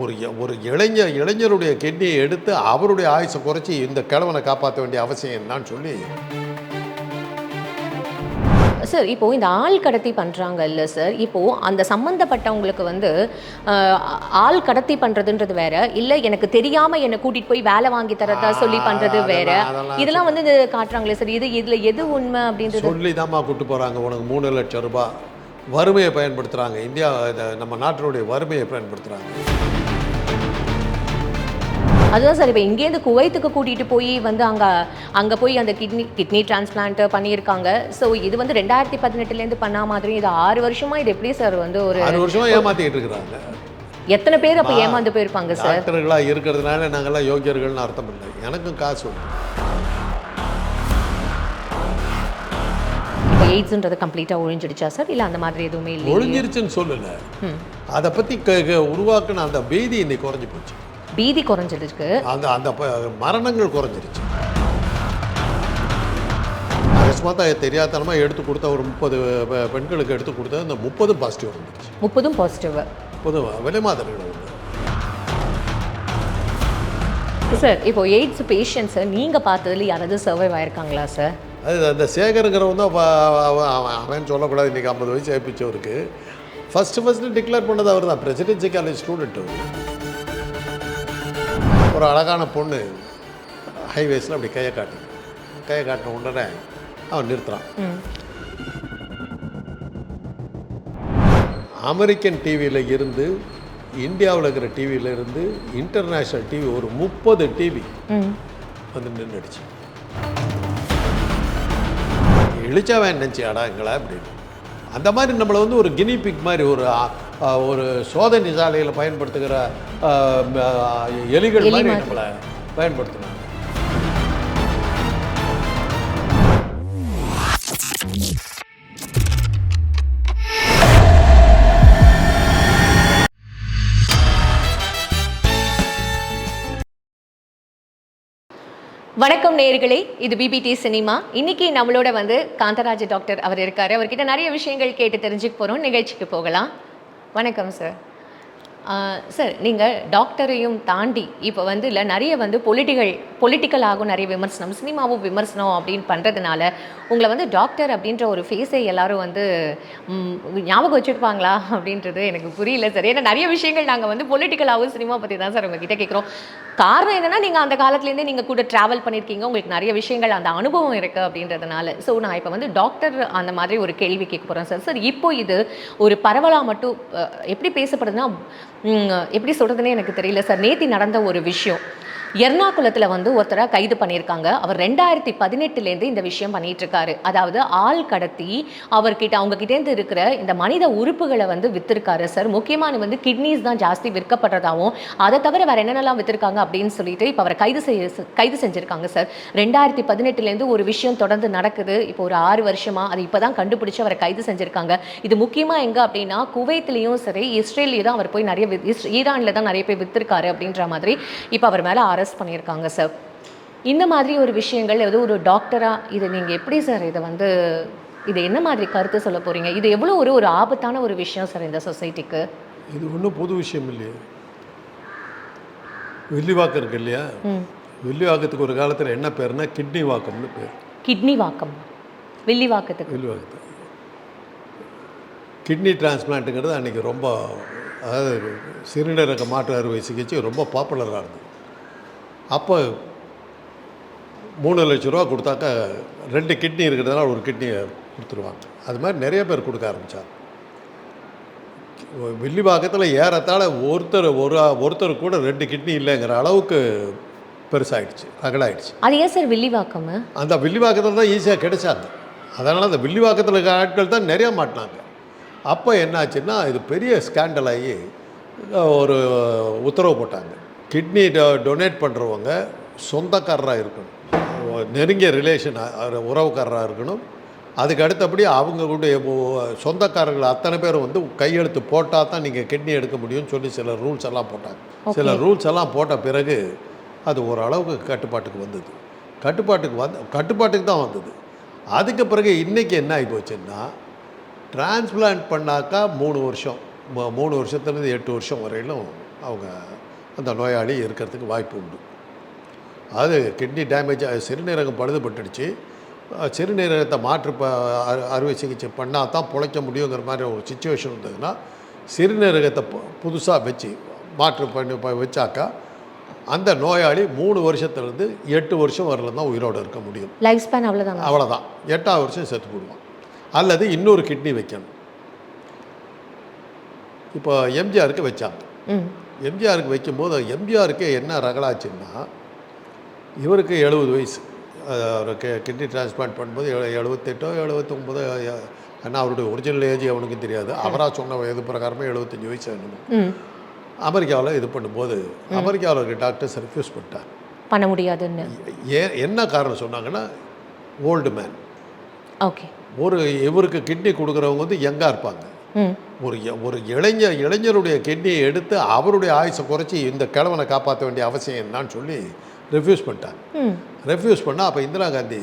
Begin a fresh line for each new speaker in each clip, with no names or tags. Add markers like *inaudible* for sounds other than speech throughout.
ஒரு ஒரு இளைஞர் இளைஞருடைய கிட்னியை எடுத்து அவருடைய ஆயுசை குறைச்சி இந்த கிழவனை காப்பாற்ற வேண்டிய அவசியம் என்னன்னு சொல்லி.
சார் இப்போ இந்த ஆள் கடத்தி பண்றாங்கல்ல சார் இப்போ அந்த சம்பந்தப்பட்டவங்களுக்கு வந்து ஆள் கடத்தி பண்றதுன்றது வேற இல்ல எனக்கு தெரியாம என்னை கூட்டிட்டு போய் வேலை வாங்கி தரதா சொல்லி பண்றது
ஆ,
வேற? இதெல்லாம் வந்து இது காட்டுறாங்களே சார் இது இதுல எது உண்மை அப்படின்றது?
சொல்லி தாம்மா கூட்டு போகிறாங்க உனக்கு மூணு லட்சம் ரூபாய். வறுமையை பயன்படுத்துகிறாங்க இந்தியா நம்ம நாட்டினுடைய வறுமையை பயன்படுத்துகிறாங்க
அதுதான் சார் இப்போ இங்கேருந்து குவைத்துக்கு கூட்டிகிட்டு போய் வந்து அங்கே அங்கே போய் அந்த கிட்னி கிட்னி டிரான்ஸ்பிளான்ட் பண்ணியிருக்காங்க. ஸோ இது வந்து ரெண்டாயிரத்தி பதினெட்டுலேருந்து பண்ண மாதிரி இது ஆறு வருஷமா இது எப்படி சார் வந்து ஒரு
ஆறு வருஷமா ஏமாத்திக்கிட்டு இருக்கிறாங்க.
எத்தனை பேர் அப்போ ஏமாந்து போயிருப்பாங்க சார்?
டாக்டர்களாக இருக்கிறதுனால நாங்கள்லாம் யோக்கியர்கள்னு அர்த்தம் இல்லை. எனக்கும் காசு
எய்ட்ஸ்ன்றது கம்ப்ளீட்டாக ஒழிஞ்சிடுச்சா சார்? இல்லை அந்த மாதிரி எதுவுமே இல்லை
ஒழிஞ்சிருச்சுன்னு சொல்லலை. அதை பற்றி உருவாக்குன அந்த பீதி இன்னைக்கு குறைஞ்சி போச்சு.
பீதி குறைஞ்சிடுச்சு
அந்த அந்த மரணங்கள் குறைஞ்சிருச்சு. அகஸ்மாத்தாக தெரியாதனமாக எடுத்து கொடுத்த ஒரு முப்பது பெண்களுக்கு எடுத்து கொடுத்தது அந்த முப்பதும் பாசிட்டிவ் வந்துருச்சு.
முப்பதும் பாசிட்டிவ்
முப்பதும் விலை உண்டு
சார் இப்போ எய்ட்ஸ் பேஷண்ட்ஸை நீங்கள் பார்த்ததுல யாராவது சர்வைவ் ஆயிருக்காங்களா சார்
அது அந்த சேகருங்கிறவன் தான் அவ- அவ- அவன் அவன் சொல்லக்கூடாது. இன்றைக்கி ஐம்பது வயசு ஆயிப்பிச்சவருக்கு ஃபஸ்ட்டு ஃபஸ்ட்டு டிக்ளேர் பண்ணது அவர் தான் பிரசிடென்சி காலேஜ் ஸ்டூடெண்ட் ஒரு அழகான பொண்ணு ஹைவேஸில் அப்படி கையை காட்டு கையை காட்டின உடனே அவன் நிறுத்துறான். அமெரிக்கன் டிவியில் இருந்து இந்தியாவில் இருக்கிற டிவியில் இருந்து இன்டர்நேஷ்னல் டிவி ஒரு முப்பது டிவி வந்து நின்றுடுச்சு. இழிச்சாவன் நினச்சியாடா எங்களை அப்படின்னு. அந்த மாதிரி நம்மளை வந்து ஒரு கினி பிக் மாதிரி ஒரு ஒரு சோதனை சாலையில் பயன்படுத்துகிற எலிகள்
எலி
மாதிரி. நம்மளை பயன்படுத்தினாங்க.
வணக்கம் நேயர்களே இது பிபிடி சினிமா இன்னைக்கு நம்மளோட வந்து காந்தராஜ் டாக்டர் அவர் இருக்காரு. அவர்கிட்ட நிறைய விஷயங்கள் கேட்டு தெரிஞ்சுக்க போகிறோம் நிகழ்ச்சிக்கு போகலாம். வணக்கம் சார் சார் நீங்கள் டாக்டரையும் தாண்டி இப்போ வந்து இல்லை நிறைய வந்து பொலிட்டிக்கல் பொலிட்டிக்கலாகவும் நிறைய விமர்சனம் சினிமாவும் விமர்சனம் அப்படின்னு பண்ணுறதுனால உங்களை வந்து டாக்டர் அப்படின்ற ஒரு ஃபேஸை எல்லாரும் வந்து ஞாபகம் வச்சுருப்பாங்களா அப்படின்றது எனக்கு புரியல சார் ஏன்னா நிறைய விஷயங்கள் நாங்கள் வந்து பொலிட்டிக்கலாகவும் சினிமா பற்றி தான் சார் உங்ககிட்ட கேட்குறோம் காரணம் என்னென்னா நீங்கள் அந்த காலத்துலேருந்தே நீங்கள் கூட ட்ராவல் பண்ணியிருக்கீங்க உங்களுக்கு நிறைய விஷயங்கள் அந்த அனுபவம் இருக்குது அப்படின்றதுனால. ஸோ நான் இப்போ வந்து டாக்டர் அந்த மாதிரி ஒரு கேள்வி கேட்க போகிறேன் சார் சார் இப்போ இது ஒரு பரவலாக மட்டும் எப்படி பேசப்படுதுன்னா எப்படி சொல்கிறதுனே எனக்கு தெரியல சார். நேத்தி நடந்த ஒரு விஷயம். எர்ணாகுளத்தில் வந்து ஒருத்தரை கைது பண்ணியிருக்காங்க. அவர் ரெண்டாயிரத்தி பதினெட்டுலேருந்து இந்த விஷயம் பண்ணிட்டு இருக்காரு அதாவது ஆள் கடத்தி அவர்கிட்ட அவங்க கிட்டேருந்து இருக்கிற இந்த மனித உறுப்புகளை வந்து வித்திருக்காரு சார். முக்கியமான வந்து கிட்னிஸ் தான் ஜாஸ்தி விற்கப்படுறதாகவும் அதை தவிர வேற என்னென்னலாம் வித்திருக்காங்க அப்படின்னு சொல்லிட்டு இப்போ அவரை கைது செய்ய கைது செஞ்சுருக்காங்க சார். ரெண்டாயிரத்தி பதினெட்டுலேருந்து ஒரு விஷயம் தொடர்ந்து நடக்குது. இப்போ ஒரு ஆறு வருஷமா அது இப்போ தான் கண்டுபிடிச்சு அவரை கைது செஞ்சுருக்காங்க. இது முக்கியமாக எங்கே அப்படின்னா குவைத்லேயும் சரி இஸ்ரேல்லையும் தான் அவர் போய் நிறைய வித்- இஸ்- தான் நிறைய பேர் வித்திருக்காரு அப்படின்ற மாதிரி இப்போ அவர் மேலே அரெஸ்ட் பண்ணியிருக்காங்க சார் இந்த மாதிரி ஒரு விஷயங்கள் ஏதோ ஒரு டாக்டராக இது நீங்கள் எப்படி சார் இதை வந்து இது என்ன மாதிரி கருத்து சொல்ல போறீங்க? இது எவ்வளோ ஒரு ஒரு ஆபத்தான ஒரு விஷயம் சார் இந்த சொசைட்டிக்கு
இது ஒன்றும் புது விஷயம் இல்லையே. வில்லிவாக்கம் இருக்கு இல்லையா?
ம்.
வில்லிவாக்கத்துக்கு ஒரு காலத்தில் என்ன பேர்னா கிட்னி வாக்கம்னு பேர்.
கிட்னி வாக்கம். வில்லி வாக்கத்துக்கு.
வில்லிவாக்கத்து கிட்னி டிரான்ஸ்பிளான்ட்டுங்கிறது அன்றைக்கி ரொம்ப அதாவது சிறுநீரக மாற்று அறுவை சிகிச்சை ரொம்ப பாப்புலராக இருந்தது. அப்போ மூணு லட்ச ரூபா கொடுத்தாக்கா ரெண்டு கிட்னி இருக்கிறதுனால ஒரு கிட்னியை கொடுத்துருவாங்க. அது மாதிரி நிறைய பேர் கொடுக்க ஆரம்பித்தாங்க வில்லிவாக்கத்தில் ஏறத்தாழ ஒருத்தர் ஒரு ஒருத்தர் கூட ரெண்டு கிட்னி இல்லைங்கிற அளவுக்கு பெருசாகிடுச்சு அகலாயிடுச்சு
அது ஏன் சார் வில்லி வாக்கம்
அந்த வில்லிவாக்கத்தில் தான் ஈஸியாக கிடைச்சாங்க. அதனால் அந்த வில்லிவாக்கத்தில் இருக்க ஆட்கள் தான் நிறையா மாட்டினாங்க. அப்போ என்னாச்சுன்னா இது பெரிய ஸ்கேண்டல் ஆகி ஒரு உத்தரவு போட்டாங்க. கிட்னி டொனேட் பண்ணுறவங்க சொந்தக்காரராக இருக்கணும். நெருங்கிய ரிலேஷன் உறவுக்காரராக இருக்கணும். அதுக்கு அடுத்தபடி அவங்களுடைய ஒ- சொந்தக்காரர்கள் அத்தனை பேரும் வந்து கையெழுத்து போட்டால் தான் நீங்கள் கிட்னி எடுக்க முடியும்னு சொல்லி சில ரூல்ஸ் எல்லாம் போட்டாங்க. சில ரூல்ஸ் எல்லாம் போட்ட பிறகு அது ஓரளவுக்கு கட்டுப்பாட்டுக்கு வந்தது. கட்டுப்பாட்டுக்கு வந்து கட்டுப்பாட்டுக்கு தான் வந்தது. அதுக்கு பிறகு இன்றைக்கி என்ன ஆகி போச்சுன்னா டிரான்ஸ்பிளான்ட் பண்ணாக்கா மூணு வருஷம் மூணு வருஷத்துலேருந்து எட்டு வருஷம் வரையிலும் அவங்க அந்த நோயாளி இருக்கிறதுக்கு வாய்ப்பு உண்டு. அது கிட்னி டேமேஜ் சிறுநீரகம் பழுதுபட்டுடுச்சு. சிறுநீரகத்தை மாற்று ப அறு- அறுவை சிகிச்சை பண்ணால் தான் பிழைக்க முடியுங்கிற மாதிரி ஒரு சுச்சுவேஷன் இருந்ததுன்னா சிறுநீரகத்தை புதுசாக வச்சு மாற்று பண்ணி வச்சாக்கா அந்த நோயாளி மூணு வருஷத்துலேருந்து எட்டு வருஷம் வரல தான் உயிரோடு இருக்க முடியும்.
லைஃப் ஸ்பேன் அவ்வளோதாங்க
அவ்வளோதான் எட்டாவது வருஷம் செத்து போடுவான். அல்லது இன்னொரு கிட்னி வைக்கணும். இப்போ எம்ஜிஆருக்கு வச்சாங்க. எம்ஜிஆருக்கு வைக்கும்போது எம்ஜிஆருக்கு என்ன ரகலாச்சுன்னா இவருக்கு எழுபது வயசு. அவருக்கு கிட்னி டிரான்ஸ்பிளான்ட் பண்ணும்போது எழு- எழுபத்தெட்டோ எழுபத்தொம்போதோ ஏன்னா அவருடைய ஒரிஜினல் ஏஜ் அவனுக்கு தெரியாது. அவராக சொன்ன வயது பிரகாரமே எழுபத்தஞ்சு வயசு என்னமோ.
ம்.
அமெரிக்காவில் இது பண்ணும்போது அமெரிக்காவில் இருக்க டாக்டர்ஸ் ரிஃப்யூஸ் பண்ணிட்டார்.
பண்ண முடியாதுன்னு.
ஏன் என்ன காரணம் சொன்னாங்கன்னா ஓல்டு மேன்
ஓகே.
ஒரு இவருக்கு கிட்னி கொடுக்குறவங்க வந்து யங்காக இருப்பாங்க. ஒரு ஒரு இளைஞர் இளைஞருடைய கிட்னியை எடுத்து அவருடைய ஆயுசை குறைச்சி இந்த கிழவனை காப்பாற்ற வேண்டிய அவசியம் என்னன்னு சொல்லி ரெஃப்யூஸ் பண்ணிட்டாங்க ரெஃப்யூஸ் பண்ணால் அப்போ இந்திரா காந்தி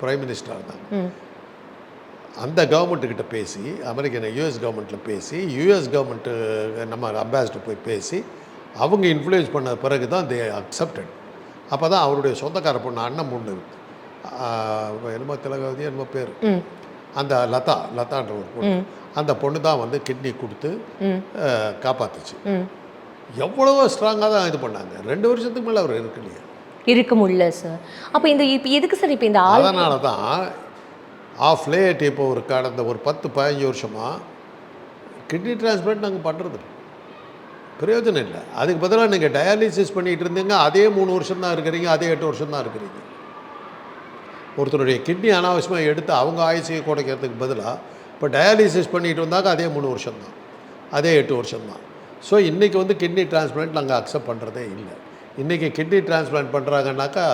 பிரைம் மினிஸ்டராக இருந்தாங்க. அந்த கவர்மெண்ட்டுக்கிட்ட பேசி அமெரிக்கன் யூஎஸ் கவர்மெண்ட்டில் பேசி யூஎஸ் கவர்மெண்ட்டு நம்ம அம்பாசிடர் போய் பேசி அவங்க இன்ஃப்ளூயன்ஸ் பண்ண பிறகு தான் தே அக்செப்டட் அப்போ தான் அவருடைய சொந்தக்கார பொண்ணு அண்ணன் பொண்ணு என்னமோ திலகவதி என்னமோ பேர். அந்த லதா லதான்ற ஒரு பொண்ணு. அந்த பொண்ணு தான் வந்து கிட்னி கொடுத்து காப்பாத்துச்சு. எவ்வளவோ ஸ்ட்ராங்காக தான் இது பண்ணாங்க. ரெண்டு வருஷத்துக்கு மேலே அவர் இருக்கு இல்லையா.
இருக்க முடியல சார் அப்போ இந்த இப்போ எதுக்கு சார் இப்போ இந்த
அதனால தான் ஆஃப் லேட் இப்போ ஒரு கடந்த ஒரு பத்து பதினஞ்சு வருஷமாக கிட்னி டிரான்ஸ்பிளான்ட் நாங்கள் பண்ணுறது பிரயோஜனம் இல்லை. அதுக்கு பதிலாக நீங்கள் டயாலிசிஸ் பண்ணிகிட்டு இருந்தீங்க அதே மூணு வருஷம் தான் இருக்கிறீங்க அதே எட்டு வருஷம் தான் இருக்கிறீங்க. ஒருத்தருடைய கிட்னி அனாவசியமாக எடுத்து அவங்க ஆயுசையை குறைக்கிறதுக்கு பதிலாக இப்போ டயாலிசிஸ் பண்ணிட்டு வந்தாக்க அதே மூணு வருஷம் தான் அதே எட்டு வருஷம் தான் ஸோ இன்றைக்கி வந்து கிட்னி டிரான்ஸ்பிளான்ட் நாங்கள் அக்செப்ட் பண்ணுறதே இல்லை. இன்றைக்கி கிட்னி டிரான்ஸ்பிளான்ட் பண்ணுறாங்கன்னாக்கா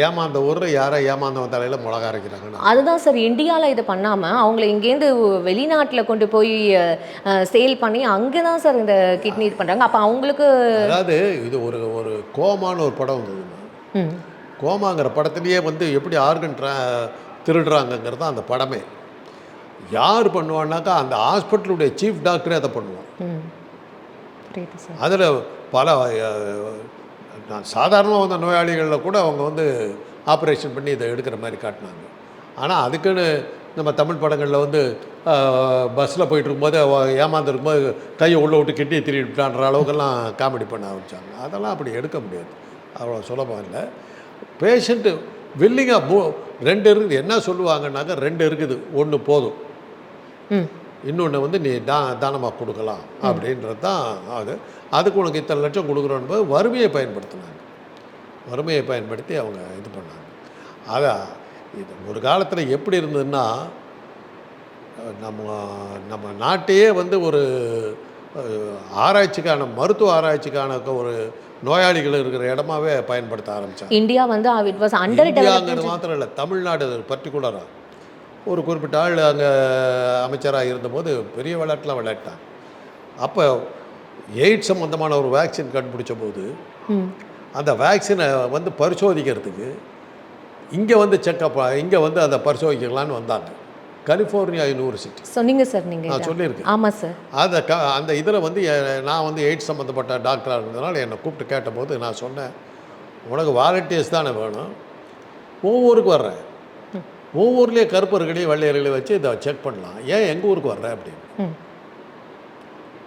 ஏமாந்த ஊரில் யாரை ஏமாந்தவன் தலையில் மிளகா அரைக்கிறாங்கன்னா.
அதுதான் சார் இந்தியாவில் இதை பண்ணாமல் அவங்கள இங்கேருந்து வெளிநாட்டில் கொண்டு போய் சேல் பண்ணி அங்கே தான் சார் இந்த கிட்னி இது பண்ணுறாங்க அப்போ அவங்களுக்கு
அதாவது இது ஒரு ஒரு கோமான்னு ஒரு படம் வந்ததுங்க
ம்.
கோமாங்கிற படத்துலேயே வந்து எப்படி ஆர்கன் திருடுறாங்கங்கிறது தான் அந்த படமே. யார் பண்ணுவான்னாக்கா அந்த ஹாஸ்பிட்டலுடைய சீஃப் டாக்டரே அதை பண்ணுவான். அதில் பல நான் சாதாரணமாக வந்த நோயாளிகளில் கூட அவங்க வந்து ஆப்ரேஷன் பண்ணி இதை எடுக்கிற மாதிரி காட்டினாங்க. ஆனால் அதுக்குன்னு நம்ம தமிழ் படங்களில் வந்து பஸ்ஸில் போயிட்டு இருக்கும்போது அவ ஏமாந்து இருக்கும்போது கையை உள்ளே விட்டு கிட்டியை திருடிட்டான்ற அளவுக்கெல்லாம் காமெடி பண்ண ஆரம்பித்தாங்க அதெல்லாம் அப்படி எடுக்க முடியாது. அவ்வளோ சுலபம் இல்லை. பேஷண்ட்டு வில்லிங்காக மூ ரெண்டு இருக்குது. என்ன சொல்லுவாங்கன்னாக்கா ரெண்டு இருக்குது. ஒன்று போதும். இன்னொன்று வந்து நீ தா தானமாக கொடுக்கலாம் அப்படின்றது தான் அது. அதுக்கு உனக்கு இத்தனை லட்சம் கொடுக்குறோன்னு வறுமையை பயன்படுத்தினாங்க. வறுமையை பயன்படுத்தி அவங்க இது பண்ணாங்க. அதான் இது ஒரு காலத்தில் எப்படி இருந்ததுன்னா நம்ம நம்ம நாட்டையே வந்து ஒரு ஆராய்ச்சிக்கான மருத்துவ ஆராய்ச்சிக்கான ஒரு நோயாளிகள் இருக்கிற இடமாவே பயன்படுத்த ஆரம்பித்தாங்க
இந்தியா வந்து
இந்தியாங்கிறது மாத்திரம் இல்லை தமிழ்நாடு பர்டிகுலராக ஒரு குறிப்பிட்ட ஆள் அங்கே அமைச்சராக இருந்தபோது பெரிய விளையாட்டுலாம் விளையாட்டாங்க அப்போ எய்ட்ஸ் சம்மந்தமான ஒரு வேக்சின் கண்டுபிடிச்ச போது அந்த வேக்சினை வந்து பரிசோதிக்கிறதுக்கு இங்கே வந்து செக்கப் இங்கே வந்து அதை பரிசோதிக்கலான்னு வந்தாங்க. California university.
சொன்னீங்க சார் நீங்கள்
நான் சொல்லியிருக்கேன்.
ஆமாம் சார்.
அந்த க அந்த இதில் வந்து நான் வந்து எய்ட்ஸ் சம்மந்தப்பட்ட டாக்டராக இருந்ததுனால என்னை கூப்பிட்டு கேட்டபோது நான் சொன்னேன் உனக்கு வாலண்டியர்ஸ் தானே வேணும். ஒவ்வொருக்கு வர்றேன். ஒவ்வொருலேயே கருப்பர்களையும் வெள்ளையர்களையும் வச்சு இதை செக் பண்ணலாம். ஏன் எங்கள் ஊருக்கு வர்றேன் அப்படின்னு?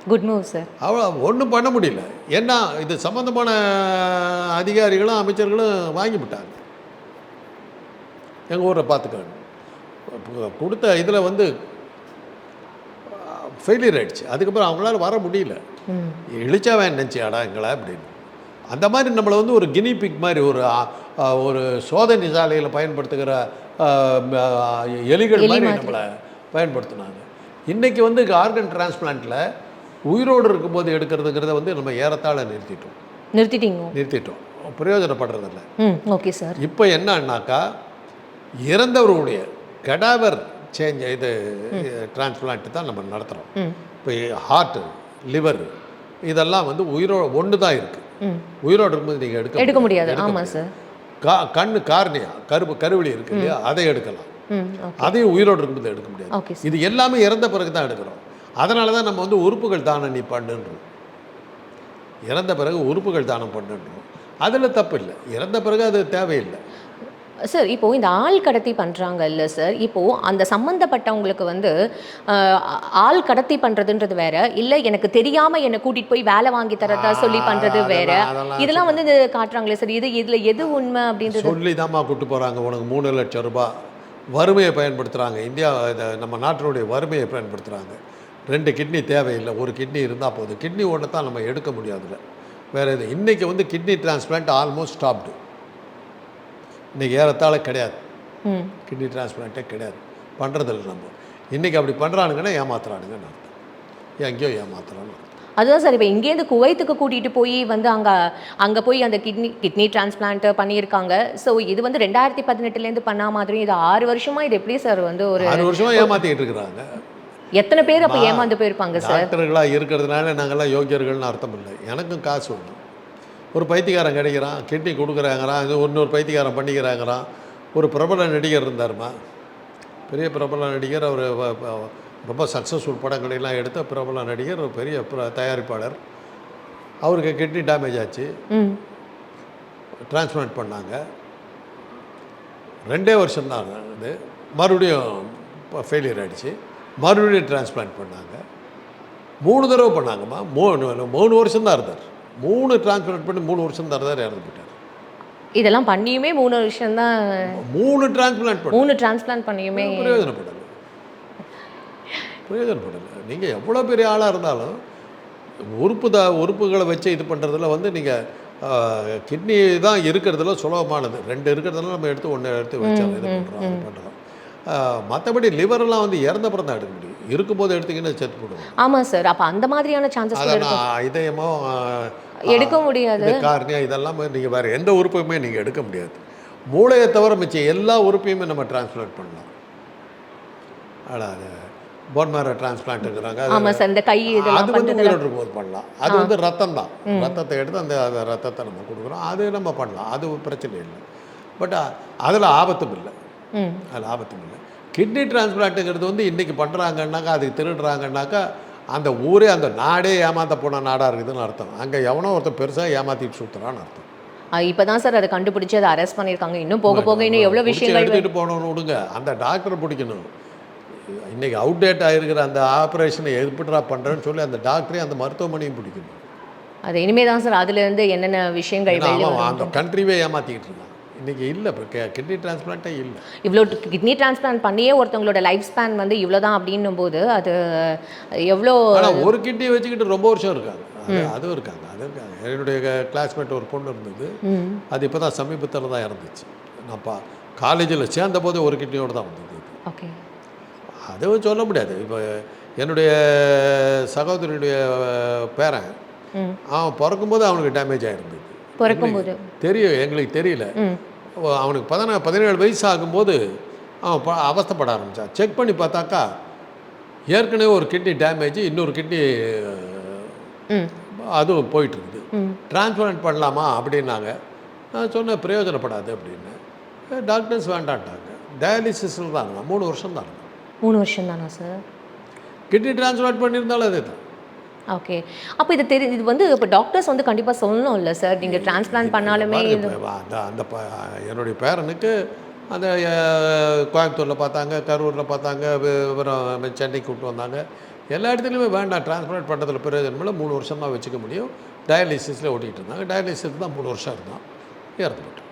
குட் மூவ் சார்
அவ்வளோ ஒன்றும் பண்ண முடியல. ஏன்னா இது சம்மந்தமான அதிகாரிகளும் அமைச்சர்களும் வாங்கிவிட்டாங்க எங்கள் ஊரை பார்த்துக்காங்க. கொடுத்த இதில் வந்து ஃபெயிலியர் ஆயிடுச்சு. அதுக்கப்புறம் அவங்களால வர முடியல.
ம்.
இழிச்சாவன் நினச்சியாடா எங்களை அப்படின்னு. அந்த மாதிரி நம்மளை வந்து ஒரு கினி பிக் மாதிரி ஒரு ஒரு சோதனை சாலையில் பயன்படுத்துகிற எலிகள்
எலி
மாதிரி. நம்மளை பயன்படுத்தினாங்க. இன்றைக்கி வந்து ஆர்கன் டிரான்ஸ்பிளான்ட்டில் உயிரோடு இருக்கும்போது எடுக்கிறதுங்கிறத வந்து நம்ம ஏறத்தாழ நிறுத்திட்டோம்.
நிறுத்திட்டீங்க.
நிறுத்திட்டோம். பிரயோஜனப்படுறதில்ல.
ஓகே சார்
இப்போ என்னன்னாக்கா இறந்தவருடைய கடாவர் சேஞ்ச் இது டிரான்ஸ்பிளான்ட் தான் நம்ம நடத்துகிறோம் இப்போ ஹார்ட்டு லிவர் இதெல்லாம் வந்து உயிரோட ஒன்று தான் இருக்குது உயிரோடு இருக்கும்போது நீங்கள் எடுக்க
எடுக்க முடியாது. ஆமாம் சார்.
கா கண்ணு கார்னியா கருப்பு கருவழி இருக்கு இல்லையா? அதை எடுக்கலாம். அதையும் உயிரோடு இருக்கும்போது எடுக்க முடியாது. இது எல்லாமே இறந்த பிறகு தான் எடுக்கிறோம். அதனால தான் நம்ம வந்து உறுப்புகள் தானே நீ பண்ணுன்றோம். இறந்த பிறகு உறுப்புகள் தானம் பண்ணணும் அதில் தப்பு இல்லை. இறந்த பிறகு அது தேவையில்லை.
சார் இப்போ இந்த ஆள் கடத்தி பண்றாங்கல்ல சார் இப்போ அந்த சம்மந்தப்பட்டவங்களுக்கு வந்து ஆள் கடத்தி பண்றதுன்றது வேற இல்ல எனக்கு தெரியாம என்னை கூட்டிட்டு போய் வேலை வாங்கி தரதா சொல்லி
அதெல்லாம்
வேற. இதெல்லாம் வந்து இது காட்டுறாங்களே சார் இது இதுல எது உண்மை அப்படின்றது?
சொல்லி தாம்மா கூட்டு போகிறாங்க உனக்கு மூணு லட்சம் ரூபாய் வறுமையை பயன்படுத்துகிறாங்க இந்தியா இத நம்ம நாட்டினுடைய வறுமையை பயன்படுத்துகிறாங்க ரெண்டு கிட்னி தேவையில்லை. ஒரு கிட்னி இருந்தால் போதும். கிட்னி ஒன்று தான் நம்ம எடுக்க முடியாதுல்ல. வேறு இது இன்றைக்கி வந்து கிட்னி டிரான்ஸ்பிளான்ட் ஆல்மோஸ்ட் ஸ்டாப்டு இன்றைக்கி ஏறத்தாழ கிடையாது.
ம்.
கிட்னி டிரான்ஸ்பிளான்ட்டே கிடையாது. பண்ணுறதில்ல நம்ம. இன்றைக்கி அப்படி பண்ணுறானுங்கன்னா ஏமாத்துறானுங்கன்னு அர்த்தம். எங்கேயோ ஏமாத்துறான்னு
அதுதான் சார் இப்போ இங்கேருந்து குவைத்துக்கு கூட்டிகிட்டு போய் வந்து அங்கே அங்கே போய் அந்த கிட்னி கிட்னி டிரான்ஸ்பிளான்ட் பண்ணியிருக்காங்க. ஸோ இது வந்து ரெண்டாயிரத்தி பதினெட்டுலேருந்து பண்ணா மாதிரி இது ஆறு வருஷமா இது எப்படி சார் வந்து ஒரு
ஆறு வருஷமாக ஏமாற்றிக்கிட்டு இருக்கிறாங்க.
எத்தனை பேர் அப்போ ஏமாந்து போயிருப்பாங்க சார்?
டாக்டர்களாக இருக்கிறதுனால நாங்கள்லாம் யோக்கியர்கள்னு அர்த்தம் இல்லை. எனக்கும் காசு வேணும் ஒரு பைத்தியக்காரன் கிடைக்கிறான் கிட்னி கொடுக்குறாங்கிறான் இது இன்னொரு பைத்தியக்காரன் பண்ணிக்கிறாங்கிறான். ஒரு பிரபல நடிகர் இருந்தாருமா? பெரிய பிரபல நடிகர் அவர் ரொம்ப சக்ஸஸ்ஃபுல் படங்களெல்லாம் எடுத்த பிரபல நடிகர் ஒரு பெரிய பிர- தயாரிப்பாளர். அவருக்கு கிட்னி டேமேஜ் ஆச்சு. டிரான்ஸ்பிளான்ட் பண்ணாங்க. ரெண்டே வருஷம் தான் இது மறுபடியும் ஃபெயிலியர் ஆயிடுச்சு. மறுபடியும் டிரான்ஸ்பிளான்ட் பண்ணாங்க. மூணு தடவை பண்ணாங்கம்மா. மூணு மூணு வருஷம் தான் இருந்தார். மூணு டிரான்ஸ்பிளான்ட் பண்ணி மூணு வருஷம் தான் இருந்தார் இறந்து போயிட்டார்.
இதெல்லாம் பண்ணியுமே மூணு வருஷம் தான்.
மூணு டிரான்ஸ்பிளான்ட்
மூணு டிரான்ஸ்பிளான்ட் பண்ணியுமே.
பிரயோஜனப்படலை. பிரயோஜனப்படலை. நீங்கள் எவ்வளோ பெரிய ஆளாக இருந்தாலும் உறுப்பு த உறுப்புகளை வச்சு இது பண்ணுறதுல வந்து நீங்கள் கிட்னி தான் இருக்கிறதுல சுலபமானது. ரெண்டு இருக்கிறதுல நம்ம எடுத்து ஒன்று எடுத்து வச்சு அதை இது பண்ணுறோம் அது பண்ணுறோம் மற்றபடி லிவரெல்லாம் வந்து இறந்த அப்புறம் தான் எடுக்க முடியும். இருக்கும்போது எடுத்தீங்கன்னா செத்து போடுவோம்
ஆமா சார். அப்போ அந்த மாதிரியான சான்சஸ்
இதயமோ
எடுக்க முடியாது.
கார்னியா இதெல்லாம் நீங்கள் வேறு எந்த உறுப்புமே நீங்கள் எடுக்க முடியாது. மூளையை தவிர மிச்சம் எல்லா உறுப்பையுமே நம்ம டிரான்ஸ்பிளான்ட் பண்ணலாம். அது போன் மேரோ டிரான்ஸ்பிளான்ட்டுங்கிறாங்க
ஆமா சார் இந்த கை
அது வந்து உயிரோடு இருக்கும்போது பண்ணலாம். அது வந்து ரத்தம் தான். ரத்தத்தை எடுத்து அந்த ரத்தத்தை நம்ம கொடுக்குறோம். அது நம்ம பண்ணலாம். அது பிரச்சனை இல்லை. பட் அதில் ஆபத்தும் இல்லை. அதில் ஆபத்தும் இல்லை. கிட்னி டிரான்ஸ்பிளான்ட்டுங்கிறது வந்து இன்றைக்கி பண்ணுறாங்கன்னாக்கா அதுக்கு திருடுறாங்கன்னாக்கா அந்த ஊரே அந்த நாடே ஏமாத்த போன நாடாக இருக்குதுன்னு அர்த்தம். அங்கே எவனோ ஒருத்தன் பெருசாக ஏமாற்றிட்டு சுற்றுறான்னு அர்த்தம்.
ஆஹ் இப்பதான் சார் அதை கண்டுபிடிச்சு அதை அரெஸ்ட் பண்ணியிருக்காங்க. இன்னும் போக போக இன்னும்
பிடிச்சி
விஷயங்கள்
எடுத்துகிட்டு போனோன்னு விடுங்க. அந்த டாக்டரை பிடிக்கணும். இன்னைக்கு அவுடேட் ஆகிருக்கிற அந்த ஆப்ரேஷனை எப்படிடா பண்ணுறேன்னு சொல்லி அந்த டாக்டரையும் அந்த மருத்துவமனையும் பிடிக்கணும்.
அது இனிமே தான் சார் அதுல இருந்து என்னென்ன விஷயங்கள்
அந்த கண்ட்ரிவே ஏமாற்றிக்கிட்டு இருக்கான். இன்றைக்கி இல்லை இப்போ கிட்னி டிரான்ஸ்பிளான்ட்டே இல்லை.
இவ்வளோ கிட்னி டிரான்ஸ்பிளான்ட் பண்ணியே ஒருத்தவங்களோட லைஃப் ஸ்பேன் வந்து இவ்வளோதான் அப்படின்னும் போது அது எவ்வளோ
ஆனால் ஒரு கிட்னி வச்சுக்கிட்டு ரொம்ப வருஷம் இருக்காங்க. அது அதுவும் இருக்காங்க. அது இருக்காங்க. என்னுடைய கிளாஸ்மேட் ஒரு பொண்ணு இருந்தது. அது இப்போ தான் சமீபத்தில் தான் இறந்துச்சு. நான் பா காலேஜில் சேர்ந்த போதே ஒரு கிட்னியோடு தான் வந்தது
ஓகே.
அதுவும் சொல்ல முடியாது. இப்போ என்னுடைய சகோதரியுடைய பேரன் அவன் பிறக்கும்போது அவனுக்கு டேமேஜ் ஆகிருந்தது
பிறக்கும்போது.
தெரியும் எங்களுக்கு தெரியல. அவனுக்கு பதினா பதினேழு வயசு ஆகும்போது அவன் அவஸ்தைப்பட ஆரம்பித்தான் செக் பண்ணி பார்த்தாக்கா ஏற்கனவே ஒரு கிட்னி டேமேஜ் இன்னொரு கிட்னி அதுவும் போயிட்டு இருக்குது
ம்.
டிரான்ஸ்பிளான்ட் பண்ணலாமா அப்படின்னாங்க. நான் சொன்னேன் பிரயோஜனப்படாது அப்படின்னு. டாக்டர்ஸ் வேண்டான்ட்டாங்க. டயாலிசிஸில் தான் இருந்தான். மூணு வருஷம் தான் இருந்தான்.
மூணு வருஷம் தானா சார்
கிட்னி டிரான்ஸ்பிளான்ட் பண்ணியிருந்தாலும் அதே தான்
ஓகே அப்போ இது தெரி இது வந்து இப்போ டாக்டர்ஸ் வந்து கண்டிப்பாக சொல்லணும்ல சார் நீங்கள் டிரான்ஸ்பிளான்ட் பண்ணாலுமே
அந்த என்னுடைய பேரனுக்கு அந்த கோயம்புத்தூரில் பார்த்தாங்க கரூரில் பார்த்தாங்க அப்புறம் சென்னைக்கு கூப்பிட்டு வந்தாங்க. எல்லா இடத்துலையுமே வேண்டாம் டிரான்ஸ்பிளான்ட் பண்ணுறதுல பிரயோஜனம் இல்லை. மூணு வருஷம் தான் வச்சுக்க முடியும். டயாலிசிஸில் ஓட்டிகிட்டு இருந்தாங்க. டயாலிசிஸ் தான் மூணு வருஷம் இருந்தான். இறந்து போயிட்டான்.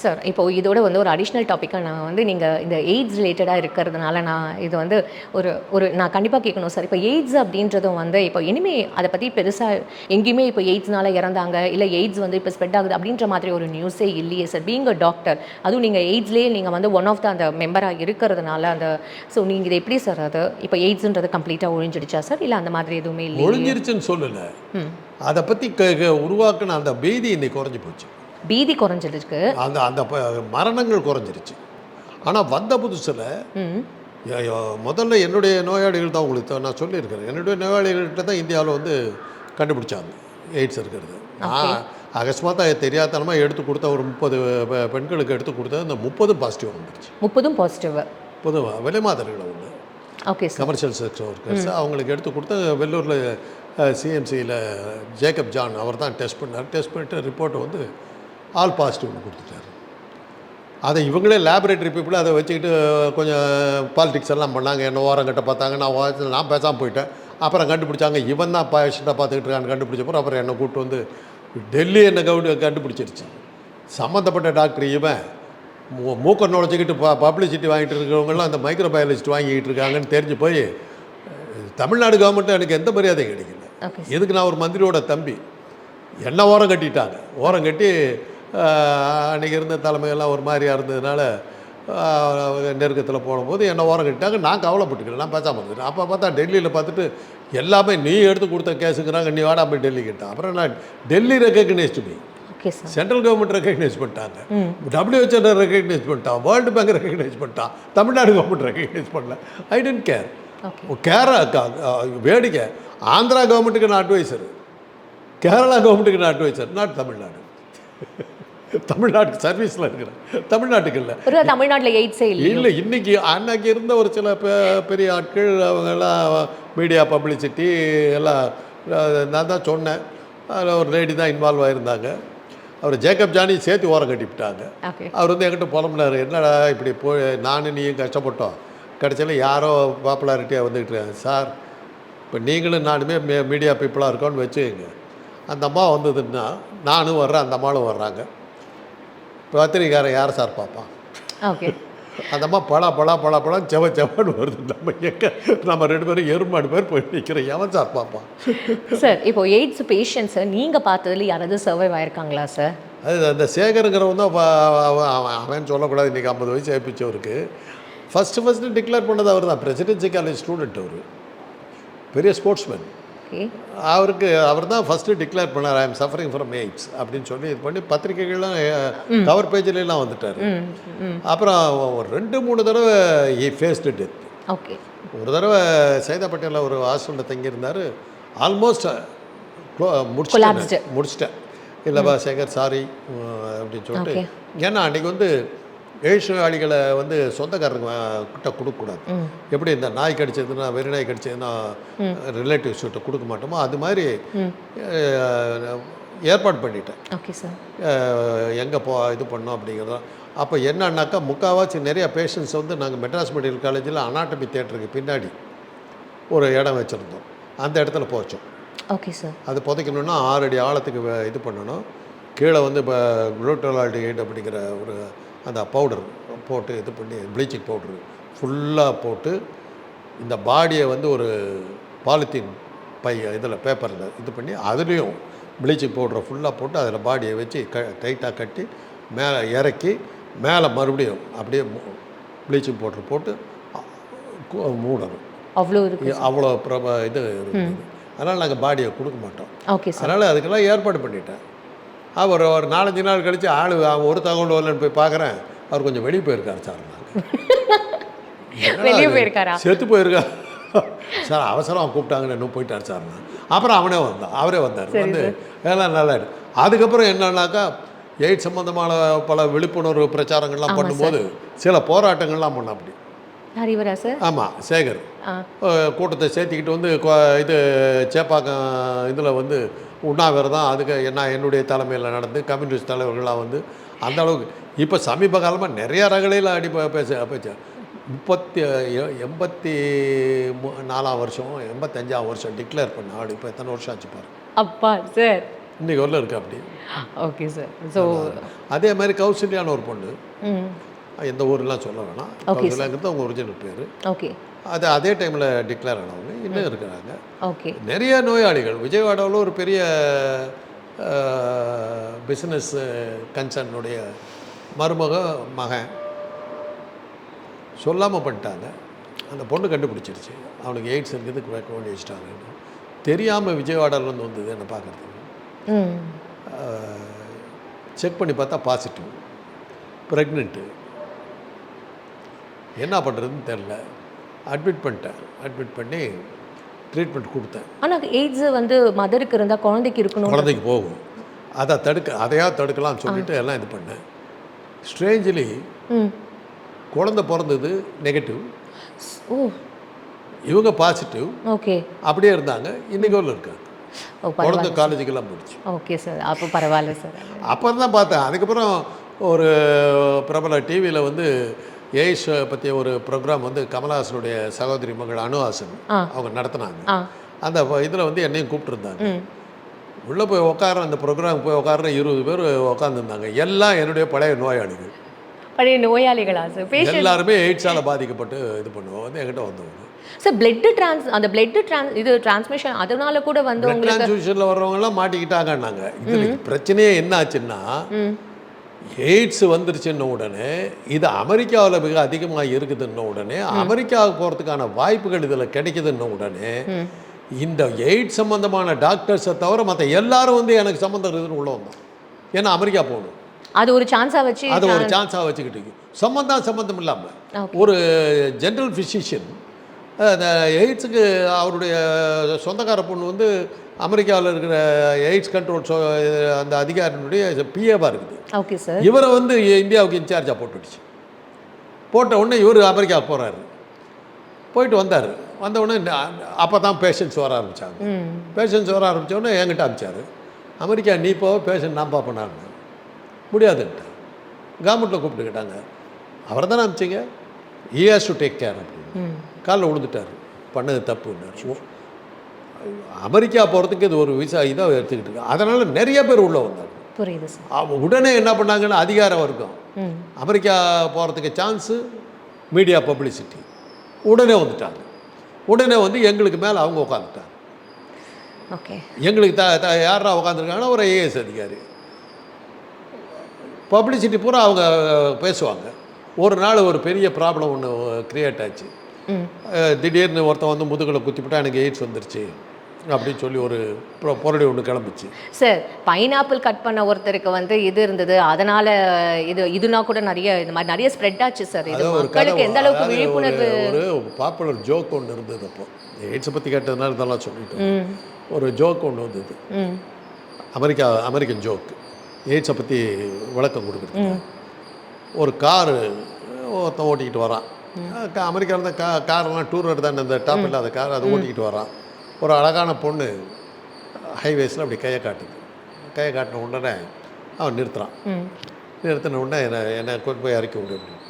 சார் இப்போ இதோட வந்து ஒரு அடிஷ்னல் டாப்பிக்காக நான் வந்து நீங்கள் இந்த எய்ட்ஸ் ரிலேட்டடாக இருக்கிறதுனால நான் இது வந்து ஒரு ஒரு நான் கண்டிப்பாக கேட்கணும் சார் இப்போ எய்ட்ஸ் அப்படின்றதும் வந்து இப்போ இனிமே அதை பற்றி பெருசாக எங்கேயுமே இப்போ எய்ட்ஸ்னால இறந்தாங்க இல்லை எய்ட்ஸ் வந்து இப்போ ஸ்ப்ரெட் ஆகுது அப்படின்ற மாதிரி ஒரு நியூஸே இல்லையே சார் பீங் அ டாக்டர் அதுவும் நீங்கள் எய்ட்ஸ்லேயே நீங்கள் வந்து ஒன் ஆஃப் த அந்த மெம்பராக இருக்கிறதுனால அந்த ஸோ நீங்கள் இது எப்படி சார் அது இப்போ எய்ட்ஸ்ன்றது கம்ப்ளீட்டாக ஒழிஞ்சிடுச்சா சார் இல்லை அந்த மாதிரி எதுவுமே இல்லை
ஒழிஞ்சிருச்சுன்னு சொல்லலை.
ம்.
அதை பற்றி உருவாக்குன அந்த பீதி இன்னைக்கு குறைஞ்சி போச்சு.
பீதி குறைஞ்சிருக்கு.
அந்த அந்த மரணங்கள் குறைஞ்சிருச்சு. ஆனால் வந்த புதுசில் முதல்ல என்னுடைய நோயாளிகள் தான் உங்களுக்கு நான் சொல்லியிருக்கிறேன். என்னுடைய நோயாளிகள்கிட்ட தான் இந்தியாவில் வந்து கண்டுபிடிச்சாங்க எய்ட்ஸ் இருக்கிறது. நான் அகஸ்மாத்தாக தெரியாதனமாக எடுத்து கொடுத்த ஒரு முப்பது பெண்களுக்கு எடுத்து கொடுத்தது அந்த முப்பதும் பாசிட்டிவ் வந்துருச்சு.
முப்பதும் பாசிட்டிவ்
முப்பதும் விலை மாதர்கள் ஒன்று
ஓகே
கமர்ஷியல் செக்ஸ் ஒர்க்கர்ஸ் அவங்களுக்கு எடுத்து கொடுத்து வெள்ளூரில் சிஎம்சியில் ஜேக்கப் ஜான் அவர் தான் டெஸ்ட் பண்ணார். டெஸ்ட் பண்ணிட்டு ரிப்போர்ட்டை வந்து ஆல் பாசிட்டிவ்னு கொடுத்துட்டாரு. அதை இவங்களே லேபரேட்டரி பீப்புள் அதை வச்சுக்கிட்டு கொஞ்சம் பாலிடிக்ஸ் எல்லாம் பண்ணாங்க. என்ன ஓரம் கட்ட பார்த்தாங்க. நான் நான் பேசாமல் போயிட்டேன். அப்புறம் கண்டுபிடிச்சாங்க. இவன் தான் பேஷண்ட்டாக பார்த்துக்கிட்டு இருக்கான்னு கண்டுபிடிச்சப்போ அப்புறம் என்னை கூப்பிட்டு வந்து டெல்லி என்னை கவுடு கண்டுபிடிச்சிருச்சு. சம்மந்தப்பட்ட டாக்டர் இவன் மூக்க நுழைச்சிக்கிட்டு ப பப்ளிசிட்டி வாங்கிட்டு இருக்கிறவங்களாம் அந்த மைக்ரோ பயாலஜிஸ்ட் வாங்கிக்கிட்டு இருக்காங்கன்னு தெரிஞ்சு போய் தமிழ்நாடு கவர்மெண்ட்டில் எனக்கு எந்த மரியாதையும் கிடைக்கல. எதுக்கு நான் ஒரு மந்திரியோட தம்பி? என்ன ஓரம் கட்டிட்டாங்க? ஓரம் கட்டி ஆஹ், அன்னைக்கு இருந்த தலைமையெல்லாம் ஒரு மாதிரியாக இருந்ததுனால நெருக்கத்தில் போகும்போது என்ன ஓரம் கட்டிட்டாங்க. நான் கவலைப்பட்டுக்கிறேன். நான் பேசாமல் இருந்துட்டேன் அப்போ பார்த்தா டெல்லியில் பார்த்துட்டு எல்லாமே நீ எடுத்து கொடுத்த கேஸுங்கிறாங்க நீ வாடா போய் டெல்லி கேட்டேன் அப்புறம் நான் Delhi me
okay sir
central government recognise பண்ணிட்டாங்க. டபிள்யூஹெச்ஓ ரெக்கக்னைஸ் பண்ணிட்டான் வேர்ல்டு பேங்க் ரெக்கக்னைஸ் பண்ணிட்டான் தமிழ்நாடு கவர்மெண்ட் ரெக்கக்னைஸ் பண்ணல. ஐ டென்ட் கேர் கேரளா வேடிக்கை. ஆந்திரா கவர்மெண்ட்டுக்கு நான் அட்வைசர் கேரளா கவர்மெண்ட்டுக்கு நான் அட்வைசர் நாட் தமிழ்நாடு தமிழ்நாட்டுக்கு சர்வீஸில் இருக்கிறேன். தமிழ்நாட்டுக்கு இல்லை.
தமிழ்நாட்டில் எய்ட்ஸே இல்லை
இல்லை இன்னைக்கு அன்னைக்கு இருந்த ஒரு சில பெ- பெரிய ஆட்கள் அவங்கெல்லாம் மீடியா பப்ளிசிட்டி எல்லாம் நான் தான் சொன்னேன். அதில் ஒரு லேடி தான் இன்வால்வ் ஆகியிருந்தாங்க அவர் ஜேக்கப் ஜானி சேர்த்து ஓரம் கட்டிவிட்டாங்க அவர் வந்து என்கிட்ட புலம்புனார் என்னடா இப்படி போய் நானும் நீயும் கஷ்டப்பட்டோம். கடைசியில் யாரோ பாப்புலாரிட்டியாக வந்துக்கிட்டு இருக்காங்க. சார் இப்போ நீங்களும் நானுமே மீடியா பீப்புளாக இருக்கோன்னு வச்சுக்கோங்க. அந்த அம்மா வந்ததுன்னா நானும் வர்றேன் அந்த அம்மாவும் வர்றாங்க. பத்திரிக்காரன் யார் சார் பார்ப்பான்?
ஓகே.
அந்த அம்மா பலா பலா பலா பழம் செவ செவன்னு வருது. நம்ம எங்கே நம்ம ரெண்டு பேரும் எருமாடு பேர் போய் நிற்கிறோம் எவன் சார் பார்ப்பான்?
சார் இப்போ எய்ட்ஸ் பேஷண்ட்ஸை நீங்கள் பார்த்ததுல யாராவது சர்வைவ் ஆயிருக்காங்களா சார்?
அது அந்த சேகருங்கிறவன் தான் அவ- அவ- அவன் சொல்லக்கூடாது. இன்றைக்கி ஐம்பது வயசு ஆயிப்பிச்சவருக்கு ஃபஸ்ட்டு ஃபஸ்ட்டு டிக்ளேர் பண்ணது அவர் தான் பிரசிடென்சி காலேஜ் ஸ்டூடெண்ட் அவர். பெரிய ஸ்போர்ட்ஸ்மேன் அவருக்கு அவர் தான் ஃபஸ்ட்டு டிக்ளேர் பண்ணார் I am suffering from AIDS அப்படின்னு சொல்லி இது பண்ணி பத்திரிகைகள்லாம் கவர் பேஜ்லாம் வந்துட்டார். அப்புறம் ஒரு ரெண்டு மூணு தடவை ஈ ஃபேஸ்டு டெத்
ஓகே.
ஒரு தடவை சைதாப்பேட்டையில் ஒரு ஹாஸ்டலில் தங்கியிருந்தார். ஆல்மோஸ்ட். முடிச்சிட்டேன் முடிச்சிட்டேன். இல்லைப்பா சேகர் சாரி அப்படின்னு சொல்லிட்டு. ஏன்னா அன்றைக்கி வந்து ஏழ்நோயாளிகளை வந்து சொந்தக்காரங்க கிட்ட கொடுக்கக்கூடாது. எப்படி இந்த நாய் கடிச்சதுன்னா வெறி நாய் கடிச்சதுன்னா ரிலேட்டிவ்ஸ் கிட்ட கொடுக்க மாட்டோமோ அது மாதிரி ஏற்பாடு பண்ணிட்டேன்.
Okay sir.
எங்கே போ இது பண்ணோம் அப்படிங்கிறதா. அப்போ என்னன்னாக்கா முக்கால்வாசி நிறைய பேஷண்ட்ஸ் வந்து நாங்கள் மெட்ராஸ் மெடிக்கல் காலேஜில் அனாட்டமி தேட்டருக்கு பின்னாடி ஒரு இடம் வச்சுருந்தோம். அந்த இடத்துல போச்சோம்.
Okay sir.
அது புதைக்கணுன்னா ஆறு அடி ஆழத்துக்கு இது பண்ணணும். கீழே வந்து இப்போ குளூட்டோலால்டிஹைட் அப்படிங்கிற ஒரு அந்த பவுடர் போட்டு இது பண்ணி ப்ளீச்சிங் பவுட்ரு ஃபுல்லாக போட்டு இந்த பாடியை வந்து ஒரு பாலித்தீன் பை இதில் பேப்பரில் இது பண்ணி அதுலேயும் ப்ளீச்சிங் பவுடரை ஃபுல்லாக போட்டு அதில் பாடியை வச்சு க டைட்டாக கட்டி மேலே இறக்கி மேலே மறுபடியும் அப்படியே ப்ளீச்சிங் பவுட்ரு போட்டு மூடணும்.
அவ்வளோ
அவ்வளோ பிரப இது இருக்குது. அதனால் நாங்கள் பாடியை கொடுக்க மாட்டோம்.
ஓகே
அதனால் அதுக்கெல்லாம் ஏற்பாடு பண்ணிட்டேன். அவர் ஒரு நாலஞ்சு நாள் கழித்து ஆள் அவன் ஒரு தகவல் வரலன்னு போய் பார்க்குறேன். அவர் கொஞ்சம் வெளியே போயிருக்காரு சார். *laughs*
வெளியே போயிருக்காரா?
செத்து போயிருக்கா. *laughs* சார் அவசரம் கூப்பிட்டாங்கன்னு இன்னும் போயிட்டார் சார். அப்புறம் அவனே வந்தான். அவரே வந்தார். வந்து எல்லாம் நல்லா. அதுக்கப்புறம் என்னன்னாக்கா எய்ட்ஸ் சம்மந்தமான பல விழிப்புணர்வு பிரச்சாரங்கள்லாம் பண்ணும்போது சில போராட்டங்கள்லாம் பண்ண அப்படி.
சார்
ஆமாம் சேகர். கூட்டத்தை சேர்த்திக்கிட்டு வந்து இது சேப்பாக்கம் இதில் வந்து உண்ணாவிரதம் அதுக்கு என்ன என்னுடைய தலைமையில் நடந்து கம்யூனிஸ்ட் தலைவர்களாக வந்து அந்த அளவுக்கு. இப்போ சமீப காலமாக நிறைய ரகலையில் அடி பேச பேச. முப்பத்தி எண்பத்தி நாலாம் வருஷம் எண்பத்தஞ்சாம் வருஷம் டிக்ளேர் பண்ண ஆடு இப்போ எத்தனை வருஷம் ஆச்சு பாரு.
அப்பா சார்
இன்றைக்கி வரல இருக்கு அப்படி
ஓகே சார் ஸோ
அதே மாதிரி கௌசல்யான்னு ஒரு பொண்ணு. எந்த ஊர்லாம் சொல்ல வேணாம். கௌசல்யாங்கிறது அவங்க ஒரிஜினல் பேர்.
ஓகே
அது அதே டைமில் டிக்ளேர் ஆனவங்க இன்னும் இருக்கிறாங்க.
ஓகே
நிறைய நோயாளிகள் விஜயவாடாவில் ஒரு பெரிய பிஸ்னஸ் கன்சர்னுடைய மருமக மகன் சொல்லாமல் பண்ணிட்டாங்க. அந்த பொண்ணு கண்டுபிடிச்சிருச்சு. அவனுக்கு எய்ட்ஸ் இருக்குது வைக்க வேண்டி வச்சுட்டாங்க தெரியாமல் விஜயவாடாவிலேருந்து வந்தது என்னை பார்க்குறதுக்கு. செக் பண்ணி பார்த்தா பாசிட்டிவ் ப்ரெக்னென்ட்டு என்ன பண்ணுறதுன்னு தெரில. அட்மிட் பண்ணிட்டேன். அட்மிட் பண்ணி ட்ரீட்மெண்ட் கொடுத்தேன்.
ஆனால் எய்ட்ஸ் வந்து மதருக்கு இருந்தால் குழந்தைக்கு இருக்கணும்
குழந்தைக்கு போகும். அதை தடுக்க அதையா தடுக்கலாம்னு சொல்லிட்டு எல்லாம் இது பண்ணேன். ஸ்ட்ரேஞ்சிலி குழந்தை பிறந்தது நெகட்டிவ்
ஓ.
இவங்க பாசிட்டிவ்
ஓகே.
அப்படியே இருந்தாங்க. இன்னைக்கு வரலும் இருக்காங்க குழந்தை காலேஜுக்கெல்லாம் போயிடுச்சு.
Okay sir. அப்போ பரவாயில்ல சார்.
அப்புறம் தான் பார்த்தேன். அதுக்கப்புறம் ஒரு பிரபல டிவியில் வந்து எய்ஸ் பற்றிய ஒரு ப்ரோக்ராம் வந்து கமலஹாசனுடைய சகோதரி மகள் அனுஹாசன். அவங்க நடத்துனாங்க. அந்த இதில் வந்து என்னையும் கூப்பிட்டுருந்தாங்க. உள்ளே போய் உட்கார அந்த ப்ரோக்ராம் போய் உட்கார இருபது பேர் உட்காந்துருந்தாங்க எல்லாம் என்னுடைய பழைய நோயாளிகள்.
பழைய நோயாளிகளா? சார்
எல்லாருமே எய்ட்ஸால் பாதிக்கப்பட்டு இது பண்ணுவோம். வந்து என்கிட்ட வந்தவங்க.
சார் பிளட் ட்ரான்ஸ் அந்த பிளட் ட்ரான்ஸ் இது டிரான்ஸ்மிஷன் அதனால கூட வந்து உங்களுக்கு
டிரான்ஸ்ஃபியூஷனில் வர்றவங்கலாம் மாட்டிக்கிட்டாங்கன்னாங்க. இதில் பிரச்சனையே என்ன ஆச்சுன்னா எய்ட்ஸ் வந்துருச்சுன்ன உடனே இது அமெரிக்காவில் மிக அதிகமாக இருக்குதுன்ன உடனே அமெரிக்காவுக்கு போகிறதுக்கான வாய்ப்புகள் இதில் கிடைக்குதுன்ன உடனே இந்த எய்ட்ஸ் சம்மந்தமான டாக்டர்ஸை தவிர மற்ற எல்லாரும் வந்து எனக்கு சம்மந்தம் இருக்குதுன்னு உள்ள வந்தோம். ஏன்னா அமெரிக்கா போகணும்.
அது ஒரு சான்ஸா வச்சு
அது ஒரு சான்ஸாக வச்சுக்கிட்டு சம்மந்தம் சம்மந்தம் இல்லாமல். ஒரு ஜென்ரல் ஃபிசிஷியன் எய்ட்ஸுக்கு அவருடைய சொந்தக்கார பொண்ணு வந்து அமெரிக்காவில் இருக்கிற எய்ட்ஸ் கண்ட்ரோல் அந்த அதிகாரியினுடைய பிஏவாக இருக்குது.
Okay sir.
இவரை வந்து இந்தியாவுக்கு இன்சார்ஜாக போட்டுடுச்சு. போட்ட உடனே இவர் அமெரிக்காவுக்கு போகிறாரு போயிட்டு வந்தார். வந்த உடனே அப்போ தான் பேஷண்ட்ஸ் வர ஆரம்பித்தாங்க பேஷண்ட்ஸ் வர ஆரம்பிச்ச உடனே என்கிட்ட அமிச்சார். அமெரிக்கா நீ போ பேஷண்ட் நான் பார்ப்பேனான்னு முடியாதுன்ட்டு. கவர்மெண்ட்டில் கூப்பிட்டுக்கிட்டாங்க அவரை தானே அமிச்சிங்க? He has to take care அப்படின்னு. காலில் விழுந்துட்டார் பண்ணது தப்புன்னாரு அமெரிக்கா போகிறதுக்கு இது ஒரு விசா இதாக எடுத்துக்கிட்டு இருக்கு. அதனால் நிறைய பேர் உள்ளே வந்தாங்க.
புரியுது
உடனே என்ன பண்ணாங்கன்னா அதிகாரம் வர்க்கம்
ம்.
அமெரிக்கா போகிறதுக்கு சான்ஸு மீடியா பப்ளிசிட்டி. உடனே வந்துட்டாங்க. உடனே வந்து எங்களுக்கு மேலே அவங்க உட்காந்துட்டாங்க
ஓகே.
எங்களுக்கு த த யாரா உட்காந்துருக்காங்கன்னா ஒரு ஐஏஎஸ் அதிகாரி. பப்ளிசிட்டி பூரா அவங்க பேசுவாங்க. ஒரு நாள் ஒரு பெரிய ப்ராப்ளம் ஒன்று க்ரியேட் ஆச்சு. திடீர்னு ஒருத்தன் வந்து முதுகில் குத்திவிட்டா எனக்கு எய்ட்ஸ் வந்துருச்சு. அப்படின்னு சொல்லி ஒரு புர- புரளி ஒன்று கிளம்பிச்சு.
சார் பைனாப்பிள் கட் பண்ண ஒருத்தருக்கு வந்து இது இருந்தது. அதனால இது இதுனா கூட நிறைய இந்த மாதிரி நிறைய ஸ்ப்ரெட் ஆச்சு சார். இது மக்களுக்கு எந்த அளவுக்கு விழிப்புணர்வு
ஒரு பாப்புலர் ஜோக் ஒன்று இருந்தது அப்போ. எய்ட்ஸை பற்றி கேட்டதுனால இதெல்லாம் சொல்லிட்டேன்.
ம்.
ஒரு ஜோக் ஒன்று வந்தது. அமெரிக்கா அமெரிக்கன் ஜோக் எய்ட்ஸை பற்றி விளக்கம் கொடுக்குறது ஒரு காரு ஒருத்தன் ஓட்டிக்கிட்டு வரான். அமெரிக்காவில் தான் கா காரெல்லாம் டூரர் தானே இந்த டாப் இல்லாத கார் அதை ஓட்டிக்கிட்டு வரான். ஒரு அழகான பொண்ணு ஹைவேஸில் அப்படி கையை காட்டுது. கையை காட்டின உடனே அவன் நிறுத்துறான்.
ம்.
நிறுத்தின உடனே என்னை என்னை கொண்டு போய் இறக்கி விடு அப்படின்னு.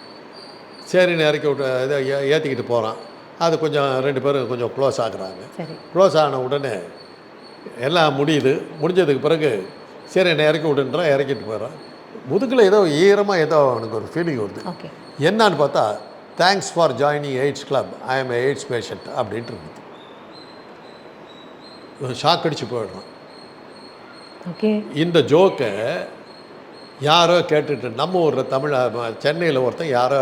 சரின்னு இறக்கி விட்டு இதை ஏற்றிக்கிட்டு போகிறான் அது கொஞ்சம் ரெண்டு பேரும் கொஞ்சம் க்ளோஸ் ஆகுறாங்க. க்ளோஸ் ஆன உடனே எல்லாம் முடியுது. முடிஞ்சதுக்கு பிறகு சரி என்னை இறக்கி விடுன்றான் இறக்கிட்டு போயிடறான். முதுகில் ஏதோ ஈரமாக ஏதோ அவனுக்கு ஒரு ஃபீலிங் வருது. என்னன்னு பார்த்தா thanks for joining AIDS club I am AIDS patient அப்படின்ட்டு இருக்குது ஷாக் அடிச்சு போயிடுறான்
ஓகே.
இந்த ஜோக்கை யாரோ கேட்டுட்டு நம்ம ஊரில் தமிழ் சென்னையில் ஒருத்தன் யாரோ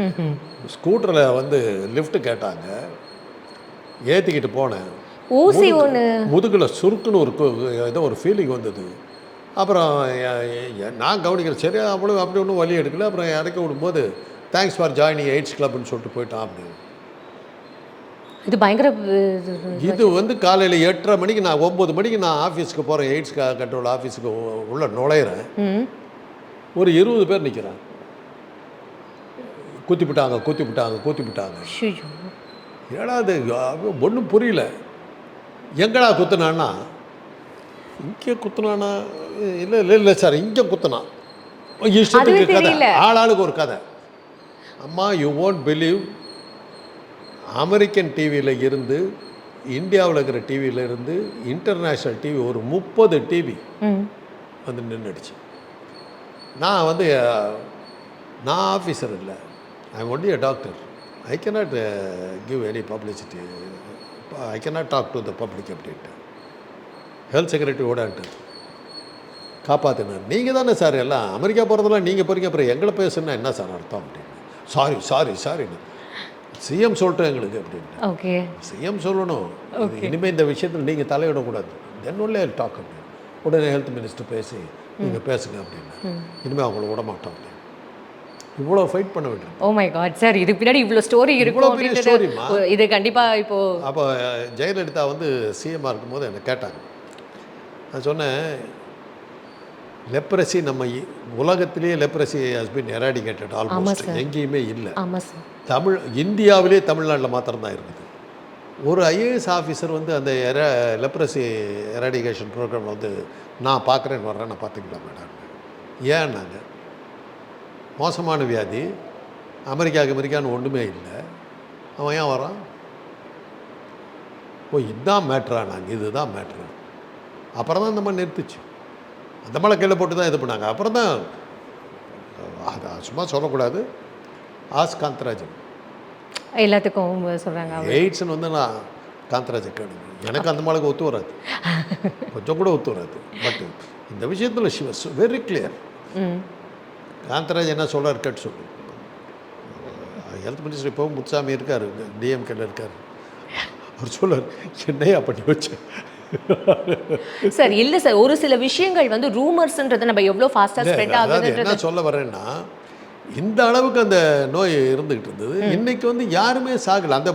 ம்
ஸ்கூட்டரில் வந்து லிஃப்ட் கேட்டாங்க. ஏற்றிக்கிட்டு போனேன்.
ஊசி ஒன்று
முதுகில் சுருக்குன்னு ஒரு ஏதோ ஒரு ஃபீலிங் வந்தது. அப்புறம் நான் கவனிக்கிறேன் சரி அவ்வளோ அப்படி ஒன்றும் வழி எடுக்கல. அப்புறம் இறக்கி விடும்போது தேங்க்ஸ் ஃபார் ஜாயினிங் எய்ட்ஸ் கிளப்னு சொல்லிட்டு போயிட்டான் அப்படின்னு.
இது பயங்கர இது-
வந்து காலையில் எட்டரை மணிக்கு நான் ஒம்பது மணிக்கு நான் ஆஃபீஸுக்கு போகிறேன் எய்ட்ஸ் கண்ட்ரோல் ஆஃபீஸுக்கு உள்ள நுழையிறேன். ஒரு இருபது பேர் நிற்கிறாங்க குத்தி விட்டாங்க குத்தி விட்டாங்க குத்தி விட்டாங்க
ஷுஜு
ஏடா அது ஒன்றும் புரியல. எங்கடா குத்துனான்னா? இங்கே குத்துனானா? இல்லை இல்லை இல்லை சார் இங்கே குத்துனான். இஷ்டத்துக்கு கதை. ஆளாளுக்கு ஒரு கதை. அம்மா யூ won't பிலீவ் அமெரிக்கன் டிவியில் இருந்து இந்தியாவில் இருக்கிற டிவியில் இருந்து இன்டர்நேஷ்னல் டிவி ஒரு முப்பது டிவி வந்து நின்றுடுச்சு நான் வந்து நான் ஆஃபீஸர் இல்லை. I only a doctor I cannot give any publicity I cannot talk to the public அப்படின்ட்டு. ஹெல்த் செக்ரட்டரி ஓடான்ட்டு. காப்பாற்றினார் நீங்கள் தானே சார் எல்லாம் அமெரிக்கா போகிறதெல்லாம் நீங்கள் போகிறீங்க அப்புறம் எங்களை பேசுனா என்ன சார் அர்த்தம் அப்படின்னு சாரி சாரி சாரின்னு சிஎம் சொல்லிட்டோம் எங்களுக்கு அப்படின்ட்டு
ஓகே.
சிஎம் சொல்லணும். இனிமேல் இந்த விஷயத்தில் நீங்கள் தலையிடக்கூடாது. தென் ஒன்லே டாக் அப்படின்னு உடனே ஹெல்த் மினிஸ்டர் பேசி நீங்கள் பேசுங்க அப்படின்னு இனிமேல் அவங்கள விட மாட்டோம் அப்படின்னு இவ்வளோ ஃபைட் பண்ண வேண்டியது
ஓ மை காட் சார் இது பின்னாடி இவ்வளோ ஸ்டோரி இருக்கும் இது கண்டிப்பா இப்போ
அப்போ ஜெயலலிதா வந்து சிஎம்மாக இருக்கும்போது என்னை கேட்டாங்க. நான் சொன்னேன் லெப்ரசி நம்ம உலகத்திலேயே leprosy has been eradicated almost எங்கேயுமே இல்லை. தமிழ் இந்தியாவிலே தமிழ்நாட்டில் மாத்திரம்தான் இருக்குது. ஒரு ஐஏஎஸ் ஆஃபீஸர் வந்து அந்த எர லெப்ரசி எராடிகேஷன் ப்ரோக்ராமில் வந்து நான் பார்க்குறேன்னு வர்றேன் நான் பார்த்துக்கலாம் மேடம் ஏன்னாங்க மோசமான வியாதி. அமெரிக்காவுக்கு அமெரிக்கான்னு ஒன்றுமே இல்லை. அவன் ஏன் வரான் ஓ இதுதான் மேட்ரா நாங்கள் இதுதான் மேட்ரு அப்புறம் தான் இந்த மாதிரி நிறுத்துச்சு. அந்த மலை கீழே போட்டு தான் இது பண்ணாங்க. அப்புறம் தான் அது சும்மா சொல்லக்கூடாது. ஆஸ் காந்தராஜன்.
எல்லாத்துக்கும் சொல்கிறாங்க
எய்ட்ஸ்னு வந்து நான் காந்தராஜன் கேளுங்க எனக்கு அந்த மாளுக்கு ஒத்து வராது. *laughs* கொஞ்சம் கூட ஒத்து வராது. பட் இந்த விஷயத்தில் she was very clear Kantharaj என்ன சொல்கிறார் கேட்டு சொல்லு. ஹெல்த் மினிஸ்டர் இப்போ முத்துசாமி இருக்கார் டிஎம்கேல இருக்கார். அவர் சொல்றார் என்னையா பண்ணி வச்சேன்
சார் இல்லை சார் ஒரு சில விஷயங்கள் வந்து ரூமர்ஸ்ன்றது நம்ம எவ்வளோ ஃபாஸ்ட்டாக ஸ்ப்ரெட் ஆகுதுன்றது
சொல்ல வரேன்னா இந்த அளவுக்கு அந்த நோய் இருந்துகிட்டு இருந்தது. இன்னைக்கு வந்து யாருமே சாகல. அந்த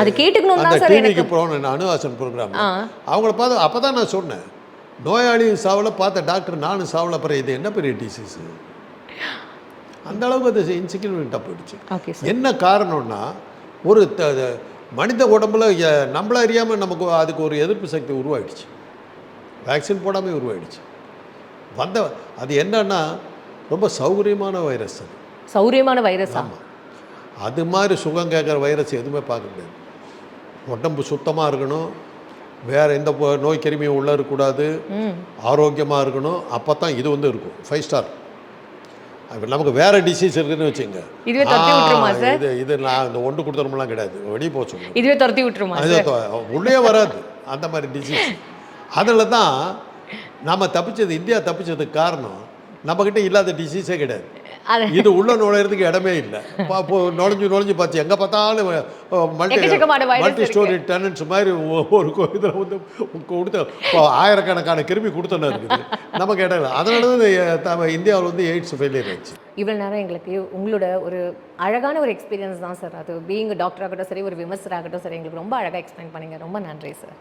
அது கேட்டுக்கணும்
அந்த டிவிக்கு போன அணுவாசன் ப்ரோக்ராம் அவங்கள பார்த்து அப்போ தான் நான் சொன்னேன். நோயாளி சாவல பார்த்த டாக்டர் நானும் சாவல அப்புறம் இது என்ன பெரிய டிசீஸு அந்த அளவுக்கு அது இன்சிக்யூரிட்டாக போயிடுச்சு. என்ன காரணம்னா ஒரு மனித உடம்புல நம்மள அறியாமல் நமக்கு அதுக்கு ஒரு எதிர்ப்பு சக்தி உருவாயிடுச்சு. வேக்சின் போடாமல் உருவாயிடுச்சு. வந்த அது என்னன்னா ரொம்ப சௌகரியமான வைரஸ் அது.
சௌரியமான வைரஸா
ஆமாம் அது மாதிரி சுகம் கேட்குற வைரஸ் எதுவுமே பார்க்க முடியாது. உடம்பு சுத்தமாக இருக்கணும். வேறு எந்த நோய் கிருமியும் உள்ளே இருக்கக்கூடாது. ஆரோக்கியமாக இருக்கணும். அப்போ தான் இது வந்து இருக்கும். ஃபைவ் ஸ்டார் இப்போ நமக்கு வேறு டிசீஸ் இருக்குதுன்னு வச்சுங்க
இதுவே துரத்தி விட்டுருமா சார்?
இது இது நான் இந்த ஒன்று கொடுத்துறோம்லாம் கிடையாது. வெளியே சொல்லுங்க.
இதுவே துரத்தி விட்டுருமா
அது உள்ளே வராது. அந்த மாதிரி டிசீஸ் அதில் தான் நம்ம தப்பிச்சது இந்தியா தப்பிச்சதுக்கு காரணம் நம்மக்கிட்ட இல்லாத டிசீஸே கிடையாது. இது உள்ள நுழையிறதுக்கு இடமே இல்லை. நுழைஞ்சு நுழைஞ்சு பார்த்து எங்கே பார்த்தாலும் மல்டி மல்டி ஸ்டோரி டெனன்ஸ் மாதிரி ஒரு இதில் வந்து கொடுத்த ஆயிரக்கணக்கான கிருமி கொடுத்தன இருக்குது. நமக்கு இடம் இல்லை. அதனால தான் இந்தியாவில் வந்து எய்ட்ஸ் ஃபெயிலியர் ஆயிடுச்சு
இவ்வளோ நேரம் எங்களுக்கு உங்களோட ஒரு அழகான ஒரு எக்ஸ்பீரியன்ஸ் தான் சார் அது பீயிங் டாக்டர் ஆகட்டும் சரி ஒரு விமர்சர் ஆகட்டும் சரி எங்களுக்கு ரொம்ப அழகாக எக்ஸ்பிளைன் பண்ணீங்க. ரொம்ப நன்றி சார்